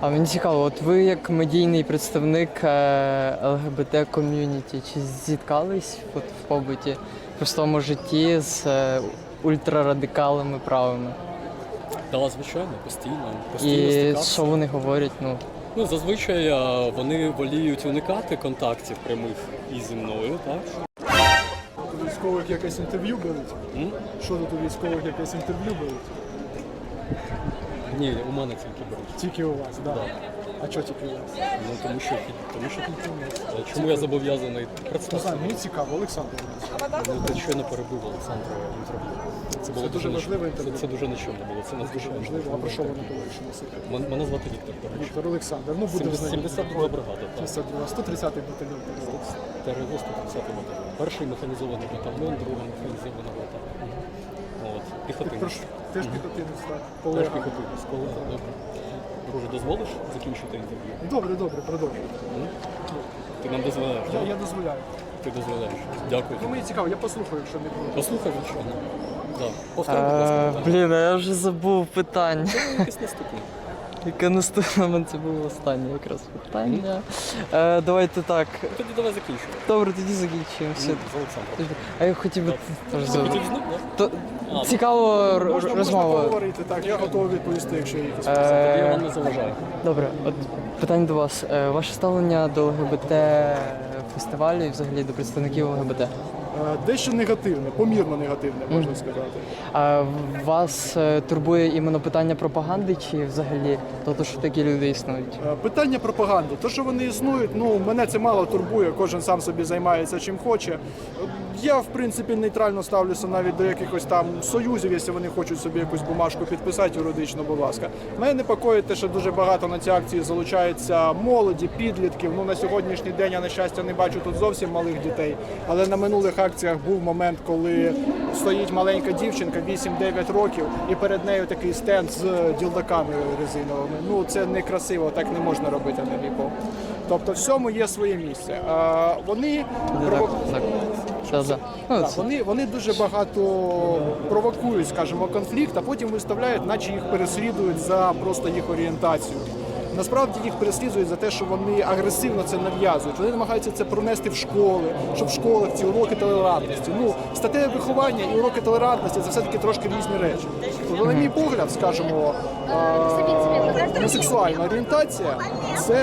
А мені цікаво, от ви як медійний представник е, ЛГБТ ком'юніті, чи зіткались от в побуті в простому житті з е, ультрарадикалами правими? Да, звичайно, постійно. Постійно І стикався. що вони говорять? Ну, Ну, зазвичай вони воліють уникати контактів прямих із зі мною, так? У військових якесь інтерв'ю беруть? Що тут у військових якесь інтерв'ю беруть? Ні, у мене тільки беруть. Тільки у вас, так. Да. А що тільки у вас? Ну, тому що, тому що тільки у нас. А Чому я зобов'язаний знаю, мені цікаво, Олександр. Ну, те, що я не перебив Олександра інтерв'ю. Це було дуже нечемно. важливе інтерв'ю. Це, це дуже нечемно було. Це надзвичайно Можливо, а про що воно було, якщо не секрет? Мен- Мене звати Віктор, до речі. Віктор Олександр, ну буде 72 бригада, так. 72, 130 батальйон. ТРГ 130 батальйон. Перший механізований батальйон, другий механізований батальйон. От, піхотинець. Прошу, теж піхотинець, так. Теж Колега. піхотинець. Колега, добре. Друже, дозволиш закінчити інтерв'ю? Добре, добре, продовжуй. Ти нам дозволяєш? Я, так? я дозволяю. Ти дозволяєш. Дякую. Ну мені цікаво, я послухаю, якщо не буде. Послухай, звичайно. Да. Повтори, будь ласка, е, питання. блін, а я вже забув питання. Якесь наступне. Яке наступне мене це було останнє якраз питання. Е, давайте так. Тоді давай закінчуємо. Добре, тоді закінчуємо. Все. Ну, з Олександром. А я хотів би теж хотів да? То цікаво Можна, можна розмова. поговорити, так, я готовий відповісти, якщо є якісь. Е, Тоді я вам не заважаю. Добре, от питання до вас. Е, Ваше ставлення до ЛГБТ фестивалю і взагалі до представників ЛГБТ. Е, Дещо негативне, помірно негативне, можна сказати. А вас е, турбує іменно питання пропаганди чи взагалі то, що такі люди існують? Е, Питання пропаганди. То, що вони існують, ну мене це мало турбує, кожен сам собі займається чим хоче. Я, в принципі, нейтрально ставлюся навіть до якихось там союзів, якщо вони хочуть собі якусь бумажку підписати юридично, будь ласка. Мене непокоїть те, що дуже багато на ці акції залучається молоді, підлітків. Ну на сьогоднішній день я на щастя не бачу тут зовсім малих дітей. Але на минулих акціях був момент, коли стоїть маленька дівчинка 8-9 років, і перед нею такий стенд з ділдаками резиновими. Ну це некрасиво, так не можна робити на мій. Тобто, всьому є своє місце. А вони Так, так. Все, за. Ну, так, це- вони, вони дуже багато провокують, скажімо, конфлікт, а потім виставляють, наче їх переслідують за просто їх орієнтацію. Насправді їх переслідують за те, що вони агресивно це нав'язують. Вони намагаються це пронести в школи, щоб в школах ці уроки толерантності. Ну, статеве виховання і уроки толерантності це все-таки трошки різні речі. Тобто, на мій погляд, скажімо, гомосексуальна орієнтація це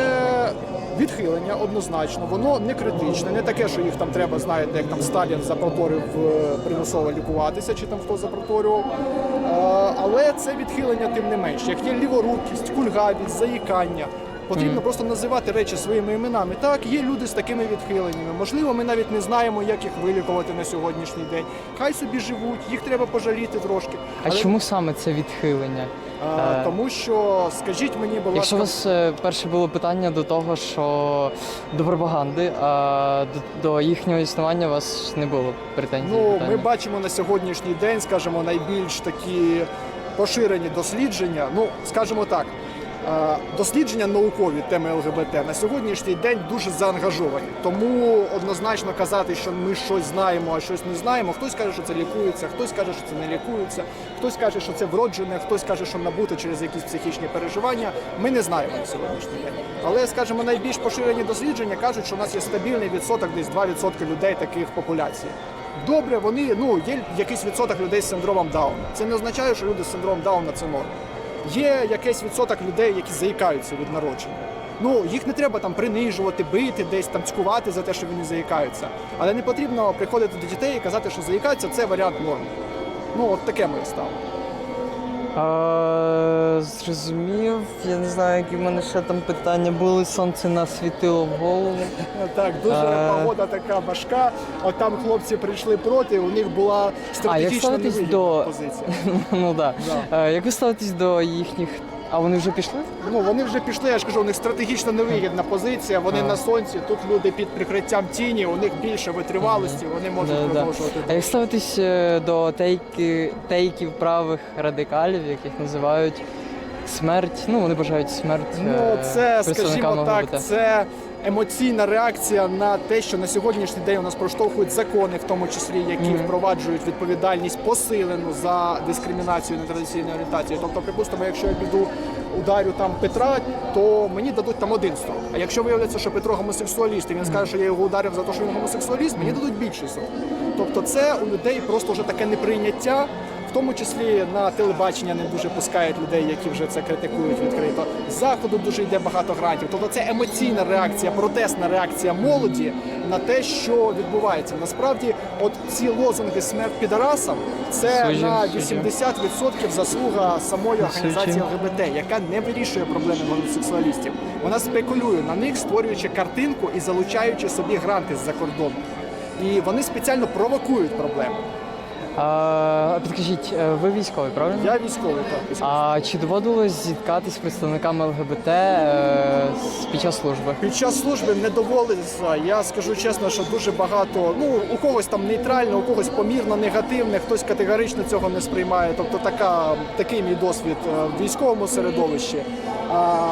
відхилення однозначно. Воно не критичне, не таке, що їх там треба, знаєте, як там Сталін запроторив е, примусово лікуватися, чи там хто запроторював. Е, Але це відхилення тим не менш. Як є ліворукість, кульгавість, заїкання. Потрібно просто називати речі своїми іменами. Так, є люди з такими відхиленнями. Можливо, ми навіть не знаємо, як їх вилікувати на сьогоднішній день. Хай собі живуть, їх треба пожаліти трошки. А Але, чому саме це відхилення? Е, Е, тому що, скажіть мені, будь Якщо ласка, у вас е, перше було питання до того, що до пропаганди, а до, до їхнього існування у вас не було претензій? Ну, питання? ми бачимо на сьогоднішній день, скажімо, найбільш такі поширені дослідження. Ну, скажімо так, е, дослідження наукові теми ЛГБТ на сьогоднішній день дуже заангажовані. Тому однозначно казати, що ми щось знаємо, а щось не знаємо. Хтось каже, що це лікується, хтось каже, що це не лікується, хтось каже, що це вроджене, хтось каже, що набуте через якісь психічні переживання. Ми не знаємо на сьогоднішній день. Але, скажімо, найбільш поширені дослідження кажуть, що у нас є стабільний відсоток, десь 2% людей таких популяції. Добре, вони ну є якийсь відсоток людей з синдромом Дауна. Це не означає, що люди з синдромом Дауна це норма. Є якийсь відсоток людей, які заїкаються від народження. Ну їх не треба там принижувати, бити, десь там цькувати за те, що вони заїкаються. Але не потрібно приходити до дітей і казати, що заїкаються це варіант норми. Ну от таке моє ставлення. А, зрозумів. Я не знаю, які в мене ще там питання були. Сонце насвітило в голову. Так, дуже А. погода така важка. От там хлопці прийшли проти, у них була стратегічна ставитесь невигідна до- позиція. ну так. Да. Е, Як ви ставитесь до їхніх. А вони вже пішли? Ну вони вже пішли. Я ж кажу, у них стратегічно невигідна позиція. Вони на сонці. Тут люди під прикриттям тіні. У них більше витривалості. Вони можуть Да-да. продовжувати. А як ставитесь е, до тейки, тейків правих радикалів, яких називають смерть? Ну, вони бажають смерть. Ну е, це, скажімо так, це емоційна реакція на те, що на сьогоднішній день у нас проштовхують закони, в тому числі які впроваджують відповідальність посилену за дискримінацію нетрадиційної орієнтації. Тобто, припустимо, якщо я піду ударю там Петра, то мені дадуть там один срок. А якщо виявляється, що Петро гомосексуаліст, і він скаже, що я його ударив за те, що він гомосексуаліст, мені дадуть більший срок. Тобто, це у людей просто вже таке неприйняття. В тому числі на телебачення не дуже пускають людей, які вже це критикують відкрито. З заходу дуже йде багато грантів. Тобто це емоційна реакція, протестна реакція молоді на те, що відбувається. Насправді, от ці лозунги смерть підарасам це Суджень, на суджень. 80% заслуга самої організації ЛГБТ, яка не вирішує проблеми гомосексуалістів. Вона спекулює на них, створюючи картинку і залучаючи собі гранти з-за кордону. І вони спеціально провокують проблеми. А, підкажіть, е, ви військовий, правильно? Я військовий так. А чи доводилось зіткатись з представниками ЛГБТ е, з- під час служби? Під час служби не доводиться. Я скажу чесно, що дуже багато. Ну у когось там нейтрально, у когось помірно негативне, хтось категорично цього не сприймає. Тобто така такий мій досвід е, в військовому середовищі. А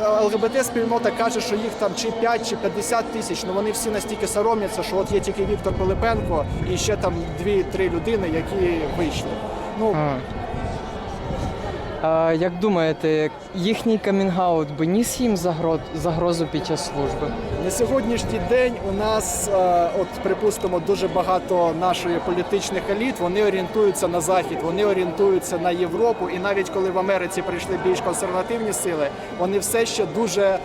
ЛГБТ спільнота каже, що їх там чи 5, чи 50 тисяч. Ну вони всі настільки соромляться, що от є тільки Віктор Пилипенко і ще там дві-три людини, які вийшли. Ну А. А, як думаєте, їхній камінгаут би ніс їм загро- загрозу під час служби? На сьогоднішній день у нас, е, от припустимо, дуже багато нашої політичних еліт. Вони орієнтуються на захід, вони орієнтуються на Європу. І навіть коли в Америці прийшли більш консервативні сили, вони все ще дуже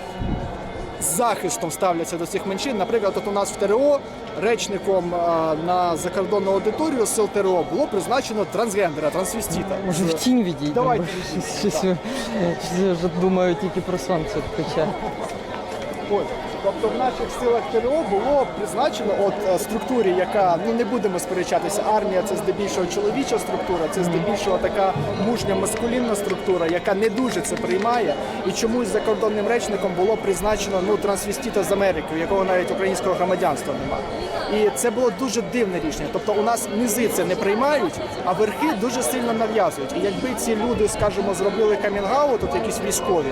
з захистом ставляться до цих меншин. Наприклад, от у нас в ТРО речником е, на закордонну аудиторію сил ТРО було призначено трансгендера, трансвестіта. Може в тінь відійдемо? Давайте щось, щось, щось вже думаю тільки про сонце хоча. От. Тобто в наших силах ТРО було призначено от е, структурі, яка ну не будемо сперечатися. Армія це здебільшого чоловіча структура, це здебільшого така мужня маскулінна структура, яка не дуже це приймає. І чомусь закордонним речником було призначено ну трансвестіта з Америки, у якого навіть українського громадянства немає. І це було дуже дивне рішення. Тобто у нас низи це не приймають, а верхи дуже сильно нав'язують. І якби ці люди, скажімо, зробили камінгаут, тут якісь військові,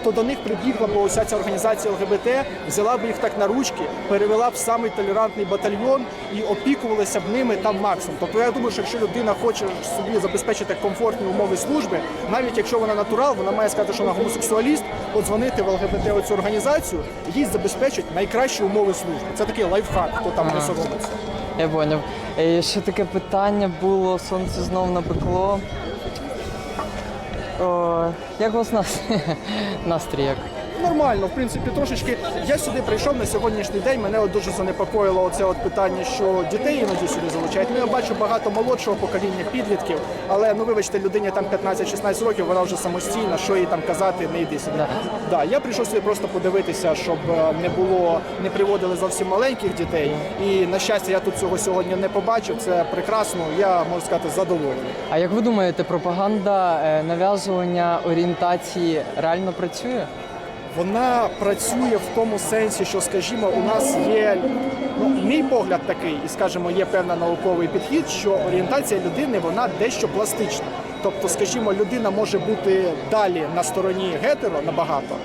то до них прибігла б ось ця організація ЛГБТ, взяла б їх так на ручки, перевела б в самий толерантний батальйон і опікувалася б ними там максимум. Тобто я думаю, що якщо людина хоче собі забезпечити комфортні умови служби, навіть якщо вона натурал, вона має сказати, що вона гомосексуаліст, подзвонити в ЛГБТ оцю організацію, їй забезпечать найкращі умови служби. Це такий лайфхак, хто там не соромиться. Я поняв. І ще таке питання було, сонце знов напекло. О, як у вас настрій? настрій як? Нормально, в принципі, трошечки. Я сюди прийшов на сьогоднішній день. Мене от дуже занепокоїло оце от питання, що дітей іноді сюди залучають. Ну, я бачу багато молодшого покоління підлітків, але ну вибачте, людині там 15-16 років, вона вже самостійна, що їй там казати, не йди сюди. Да. Я прийшов сюди просто подивитися, щоб е, не було, не приводили зовсім маленьких дітей. І на щастя, я тут цього сьогодні не побачив. Це прекрасно. Я можу сказати задоволений. А як ви думаєте, пропаганда е, нав'язування орієнтації реально працює? Вона працює в тому сенсі, що, скажімо, у нас є ну, мій погляд такий, і скажімо, є певний науковий підхід, що орієнтація людини вона дещо пластична. Тобто, скажімо, людина може бути далі на стороні гетеро набагато.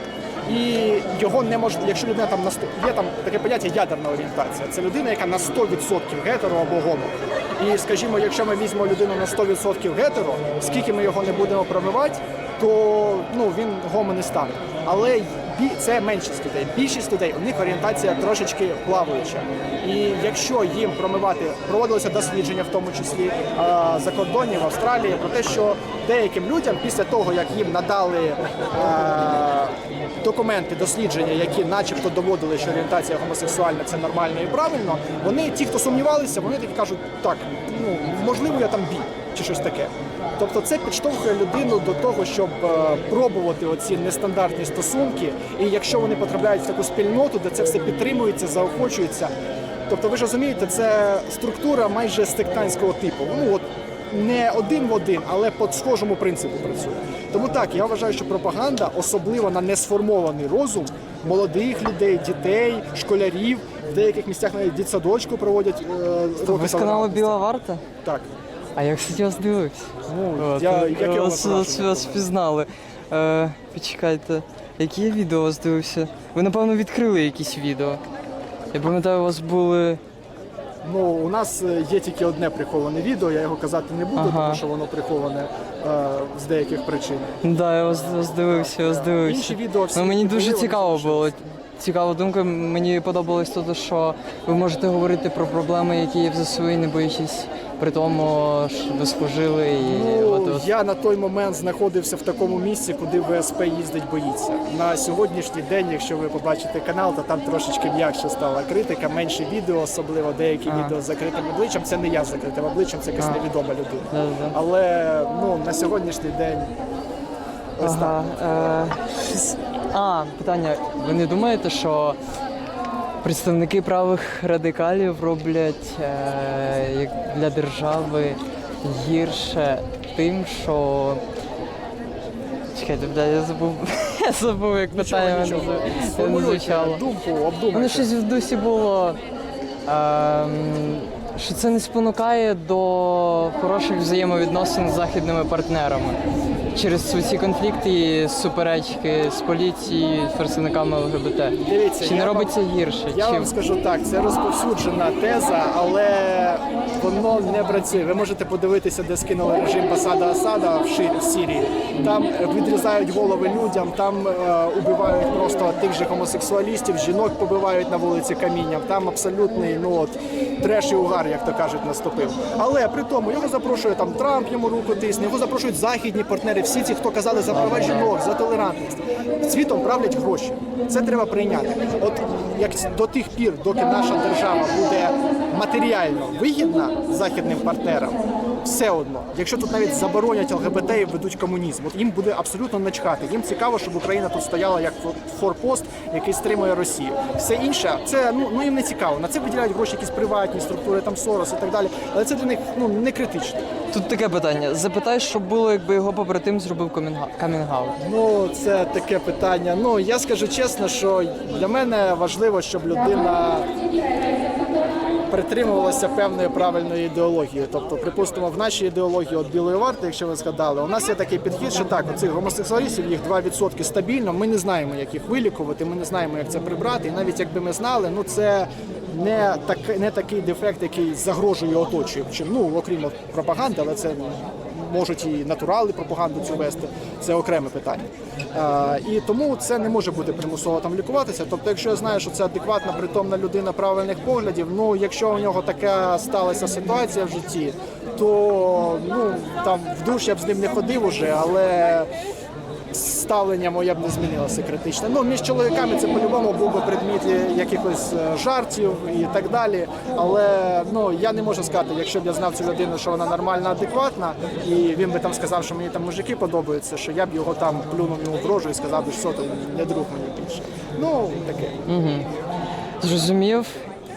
І його не може, якщо людина там на сто- є там таке поняття ядерна орієнтація. Це людина, яка на 100% гетеро або гомо. І скажімо, якщо ми візьмемо людину на 100% гетеро, скільки ми його не будемо промивати, то ну він гомо не стане. Але це меншість людей. Більшість людей у них орієнтація трошечки плаваюча. І якщо їм промивати, проводилося дослідження, в тому числі а, за кордоні в Австралії, про те, що деяким людям після того, як їм надали документи, дослідження, які начебто доводили, що орієнтація гомосексуальна це нормально і правильно, вони, ті, хто сумнівалися, вони такі кажуть, так, ну можливо, я там бій чи щось таке. Тобто це підштовхує людину до того, щоб е, пробувати оці нестандартні стосунки. І якщо вони потрапляють в таку спільноту, де це все підтримується, заохочується. Тобто, ви ж розумієте, це структура майже сектантського типу. Ну от не один в один, але по схожому принципу працює. Тому так, я вважаю, що пропаганда, особливо на несформований розум молодих людей, дітей, школярів, в деяких місцях навіть дитсадочку проводять е, роки Ви толерантності. Біла Варта? Так. А я, кстати, вас дивився. Ну, От, я, е, як я вас, вас вас, впізнали. Е, почекайте. Які я відео вас дивився? Ви, напевно, відкрили якісь відео. Я пам'ятаю, у вас були. Ну, у нас е, є тільки одне приховане відео, я його казати не буду, Ага. тому що воно приховане е, з деяких причин. Да, я вас, вас дивився, я вас дивився. Інші відео всі Ну, мені дуже цікаво було. Цікава думка. Мені подобалось те, що ви можете говорити про проблеми, які є в ЗСУ, і не боячись при тому, що ви служили і Ну, от, от. я на той момент знаходився в такому місці, куди ВСП їздить боїться. На сьогоднішній день, якщо ви побачите канал, то там трошечки м'якше стала критика, менше відео, особливо деякі А. відео з закритим обличчям. Це не я з закритим обличчям, це якась А. невідома людина. Да-да-да. Але ну на сьогоднішній день ось. Ага, е, а, питання. Ви не думаєте, що представники правих радикалів роблять е, для держави гірше тим, що. Чекайте, бля, я забув. Я забув, як питання мене звучало. думку, обдумайте. мене щось в дусі було. Ем, що це не спонукає до хороших взаємовідносин з західними партнерами через ці конфлікти і суперечки з поліцією, з представниками ЛГБТ. Дивіться, Чи не я вам- робиться гірше? Я Чи вам скажу так, це розповсюджена теза, але воно не працює. Ви можете подивитися, де скинули режим Басада Асада в, Сирії. Там відрізають голови людям, там е, убивають просто тих же гомосексуалістів, жінок побивають на вулиці камінням. Там абсолютний ну от треш і угар, як то кажуть, наступив. Але при тому його запрошує там Трамп, йому руку тисне, його запрошують західні партнери, всі ті, хто казали за права жінок, за толерантність. Світом правлять гроші. Це треба прийняти. От як до тих пір, доки наша держава буде матеріально вигідна західним партнерам, все одно, якщо тут навіть заборонять ЛГБТ і ведуть комунізм, от їм буде абсолютно начхати. Їм цікаво, щоб Україна тут стояла як форпост, який стримує Росію. Все інше, це ну, ну їм не цікаво. На це виділяють гроші якісь приватні структури, там Сорос і так далі. Але це для них ну не критично. тут таке питання? Запитай, що було, якби його побратим зробив камінга- камінгаут. Ну, це таке питання. Ну, я скажу чесно, що для мене важливо, щоб людина притримувалася певної правильної ідеології. Тобто, припустимо, в нашій ідеології от білої варти, якщо ви згадали, у нас є такий підхід, що так, оцих гомосексуалістів їх 2% стабільно. Ми не знаємо, як їх вилікувати, ми не знаємо, як це прибрати. І навіть якби ми знали, ну це. Не так не такий дефект, який загрожує оточуючим. Ну окрім пропаганди, але це можуть і натурали пропаганду цю вести. Це окреме питання. А, і тому це не може бути примусово там лікуватися. Тобто, якщо я знаю, що це адекватна, притомна людина правильних поглядів, ну якщо у нього така сталася ситуація в житті, то ну там в душ я б з ним не ходив уже, але. Ставлення моє б не змінилося критично. Ну, між чоловіками це по-любому був би предмет якихось е, жартів і так далі. Але ну я не можу сказати, якщо б я знав цю людину, що вона нормальна, адекватна, і він би там сказав, що мені там мужики подобаються, що я б його там плюнув йому в рожу і сказав, що ти не друг мені більше. Ну таке. Зрозумів.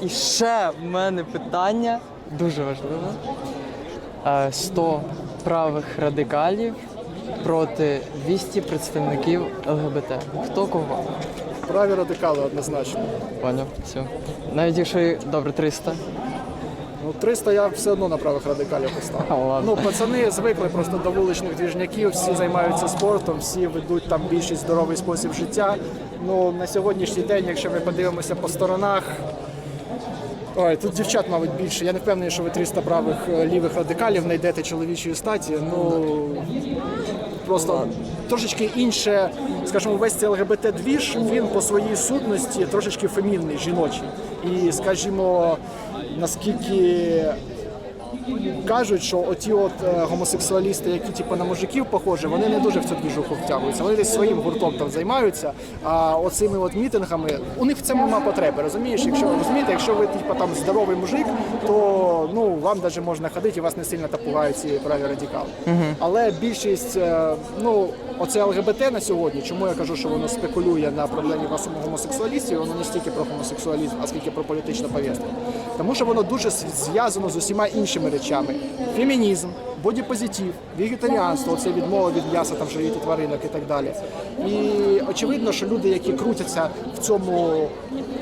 І ще в мене питання дуже важливе. Е, 100 правих радикалів проти 200 представників ЛГБТ. Хто кого? Праві радикали однозначно. Поняв, все. Навіть якщо і- добре, 300. Ну, 300 я все одно на правих радикалів поставив. Ладно. Ну, пацани звикли просто до вуличних двіжняків, всі займаються спортом, всі ведуть там більшість здоровий спосіб життя. Ну, на сьогоднішній день, якщо ми подивимося по сторонах, Ой, тут дівчат, мабуть, більше. Я не впевнений, що ви 300 правих е, лівих радикалів знайдете чоловічої статі. Ну просто трошечки інше, скажімо, весь цей ЛГБТ-двіж, він по своїй сутності трошечки фемінний, жіночий. І, скажімо, наскільки кажуть, що оті от е, гомосексуалісти, які типу на мужиків похожі, вони не дуже в цю двіжуху втягуються. Вони десь своїм гуртом там займаються. А оцими от мітингами у них в цьому нема потреби. Розумієш, якщо розумієте, якщо ви типу, там здоровий мужик, то ну вам навіть можна ходити, і вас не сильно та пугають ці праві радикали. Але більшість, е, ну оце ЛГБТ на сьогодні, чому я кажу, що воно спекулює на проблемі гомосексуалістів, воно не стільки про гомосексуалізм, а скільки про політичну повістку. Тому що воно дуже зв'язано з усіма іншими речами: фемінізм, бодіпозитив, вегетаріанство, це відмова від м'яса там живіт і тваринок і так далі. І очевидно, що люди, які крутяться в цьому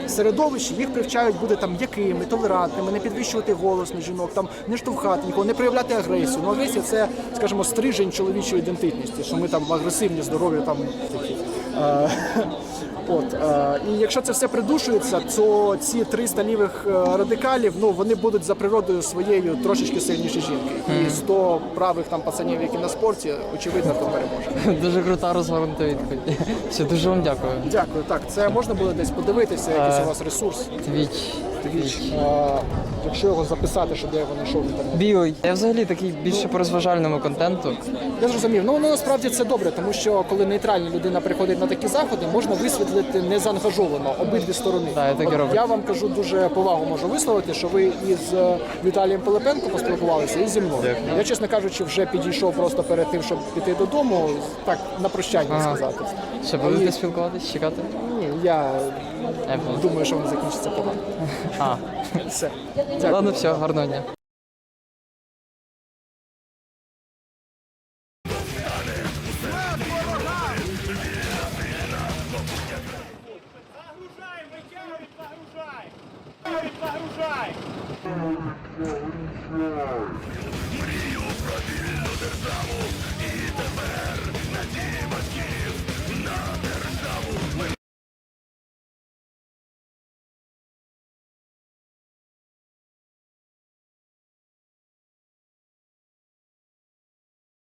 середовищі, їх привчають бути там м'якими, толерантними, не підвищувати голос на жінок, там не штовхати нікого, не проявляти агресію. Ну агресія це, скажімо, стрижень чоловічої ідентичності, що ми там агресивні, здорові там такі. Е, От е, і якщо це все придушується, то ці 300 лівих е, радикалів ну вони будуть за природою своєю трошечки сильніші жінки. І 100 правих там пацанів, які на спорті, очевидно, хто переможе. Дуже крута розгорнута відповідь. Все, дуже вам дякую. Дякую. Так, це можна буде десь подивитися, якийсь у вас ресурс. Твіч. Твіч. Е, Якщо його записати, щоб я його знайшов в інтернеті. Білий. Я взагалі такий більше по розважальному контенту. Я зрозумів. Ну воно насправді це добре, тому що коли нейтральна людина приходить на такі заходи, можна висвітлити незаангажовано обидві сторони. Так, я так і От роблю. я вам кажу дуже повагу можу висловити, що ви із е, Віталієм Пилипенко поспілкувалися і зі мною. Я, чесно кажучи, вже підійшов просто перед тим, щоб піти додому, так на прощання Ага. сказати. Що будете спілкуватись, чекати? Я думаю, що воно закінчиться погано. А, Все. Дякую. ладно, все, гарного дня. Загружай, загружай! Загружай! Загружай!